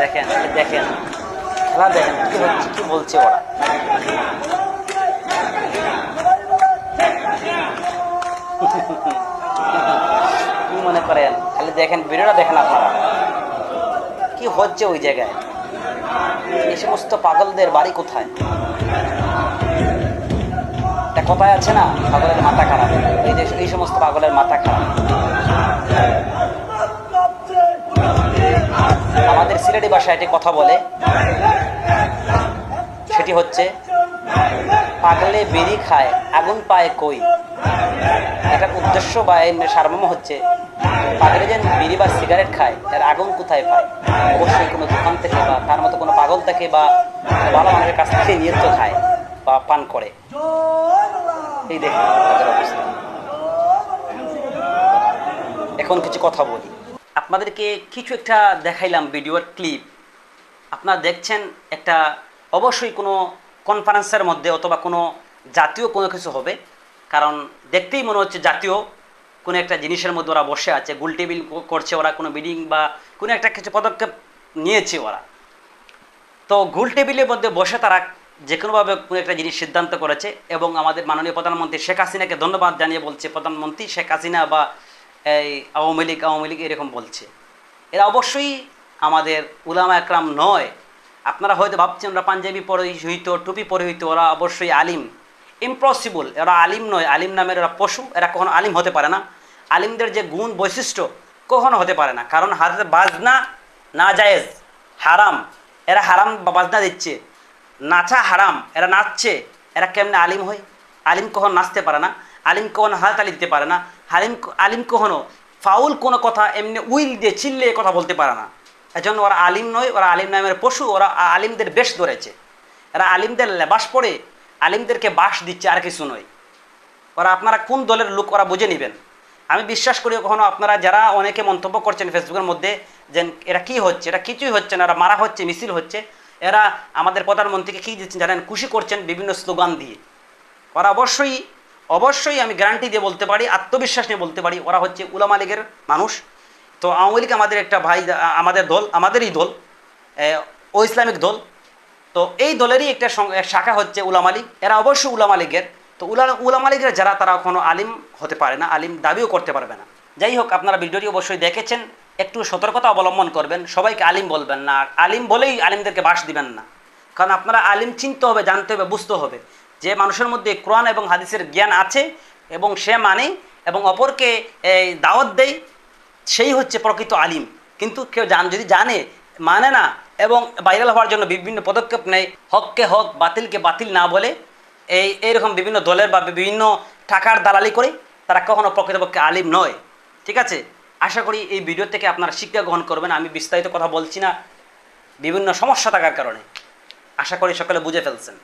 দেখেন দেখেন। খেলা দেখেন, কি হচ্ছে কি বলছে ওরা? কি মনে করেন? খালি দেখেন, ভিডিওটা দেখেন আপনারা। কি হচ্ছে ওই জায়গায়? এই সমস্ত পাগলদের বাড়ি কোথায়? একটা কথায় আছে না? পাগলের মাথা খারাপ। এই যে এই সমস্ত পাগলের মাথা খারাপ। সিলেটি ভাষায় একটি কথা বলে। সেটি হচ্ছে, পাগলে বেরি খায়, আগুন পায় কই? এটার উদ্দেশ্য বা সারমর্ম হচ্ছে, পাগলে যেন বিড়ি বা সিগারেট খায়, তার আগুন কোথায় পায়? অবশ্যই কোনো দোকান থেকে বা তার মতো কোনো পাগল থেকে বা ভালো মানুষের কাছ থেকে নিয়ে তো খায় বা পান করে। এই দেখুন এখন কিছু কথা বলি। আপনাদেরকে কিছু একটা দেখাইলাম ভিডিওর ক্লিপ আপনারা দেখছেন একটা অবশ্যই কোনো কনফারেন্সের মধ্যে অথবা কোনো জাতীয় কোনো কিছু হবে, কারণ দেখতেই মনে হচ্ছে জাতীয় কোনো একটা জিনিসের মধ্যে ওরা বসে আছে, গোল টেবিল করছে ওরা কোনো মিটিং বা কোনো একটা কিছু পদক্ষেপ নিয়েছে ওরা। তো গোল টেবিলের মধ্যে বসে তারা যে কোনোভাবে কোনো একটা জিনিস সিদ্ধান্ত করেছে এবং আমাদের মাননীয় প্রধানমন্ত্রী শেখ হাসিনাকে ধন্যবাদ জানিয়ে বলছে, প্রধানমন্ত্রী শেখ হাসিনা বা এই আওয়ামী লীগ আওয়ামী লীগ এরকম বলছে। এরা অবশ্যই আমাদের উলামা একরাম নয়। আপনারা হয়তো ভাবছেন, ওরা পাঞ্জাবি পরে হইতো টুপি পরে হইতো ওরা অবশ্যই আলিম। ইম্পসিবল এরা আলিম নয়। আলিম নামের এরা পশু, এরা কখনো আলিম হতে পারে না। আলিমদের যে গুণ বৈশিষ্ট্য, কখনো হতে পারে না। কারণ হাতে বাজনা না জায়েজ, হারাম। এরা হারাম বাজনা দিচ্ছে। নাচা হারাম, এরা নাচছে, এরা কেমনে আলিম হয়? আলিম কখনো নাচতে পারে না। আলিম কখনো হাততালি দিতে পারে না। হালিম আলিম কখনো ফাউল কোনো কথা এমনি উইল দিয়ে চিল্লে কথা বলতে পারে না। এজন্য ওরা আলিম নয়, ওরা আলিম নামের পশু, ওরা আলিমদের বেশ ধরেছে। এরা আলিমদের লেবাস পড়ে আলিমদেরকে বাস দিচ্ছে, আর কিছু নয়। ওরা আপনারা কোন দলের লোক ওরা বুঝে নেবেন। আমি বিশ্বাস করি কখনো আপনারা যারা অনেকে মন্তব্য করছেন ফেসবুকের মধ্যে যে এরা কি হচ্ছে এটা কিছুই হচ্ছে না, এরা মারা হচ্ছে, মিছিল হচ্ছে, এরা আমাদের প্রধানমন্ত্রীকে কী দিচ্ছেন জানেন? খুশি করছেন বিভিন্ন স্লোগান দিয়ে। ওরা অবশ্যই অবশ্যই আমি গ্যারান্টি দিয়ে বলতে পারি, আত্মবিশ্বাস নিয়ে বলতে পারি, ওরা হচ্ছে উলামা লীগের মানুষ। তো আওয়ামী লীগ আমাদের একটা ভাই, আমাদের দল, আমাদেরই দল ও ইসলামিক দল। তো এই দলেরই একটা শাখা হচ্ছে উলামা লীগ। এরা অবশ্যই উলামা লীগের। তো উলা, উলামা লীগের যারা, তারা কোনো আলিম হতে পারে না, আলিম দাবিও করতে পারবে না। যাই হোক, আপনারা ভিডিওটি অবশ্যই দেখেছেন। একটু সতর্কতা অবলম্বন করবেন। সবাইকে আলিম বলবেন না। আলিম বলেই আলিমদেরকে বাস দিবেন না। কারণ আপনারা আলিম চিনতে হবে, জানতে হবে, বুঝতে হবে। যে মানুষের মধ্যে কোরআন এবং হাদিসের জ্ঞান আছে এবং সে মানে এবং অপরকে দাওয়াত দেয়, সেই হচ্ছে প্রকৃত আলিম। কিন্তু কেউ জান, যদি জানে মানে না এবং ভাইরাল হওয়ার জন্য বিভিন্ন পদক্ষেপ নেয়, হককে হক, বাতিলকে বাতিল না বলে, এই, এইরকম বিভিন্ন দলের বা বিভিন্ন টাকার দালালি করে, তারা কখনো প্রকৃতপক্ষে আলিম নয়। ঠিক আছে? আশা করি এই ভিডিও থেকে আপনারা শিক্ষা গ্রহণ করবেন। আমি বিস্তারিত কথা বলছি না। বিভিন্ন সমস্যা থাকার কারণে। আশা করি সকলে বুঝে ফেলছেন।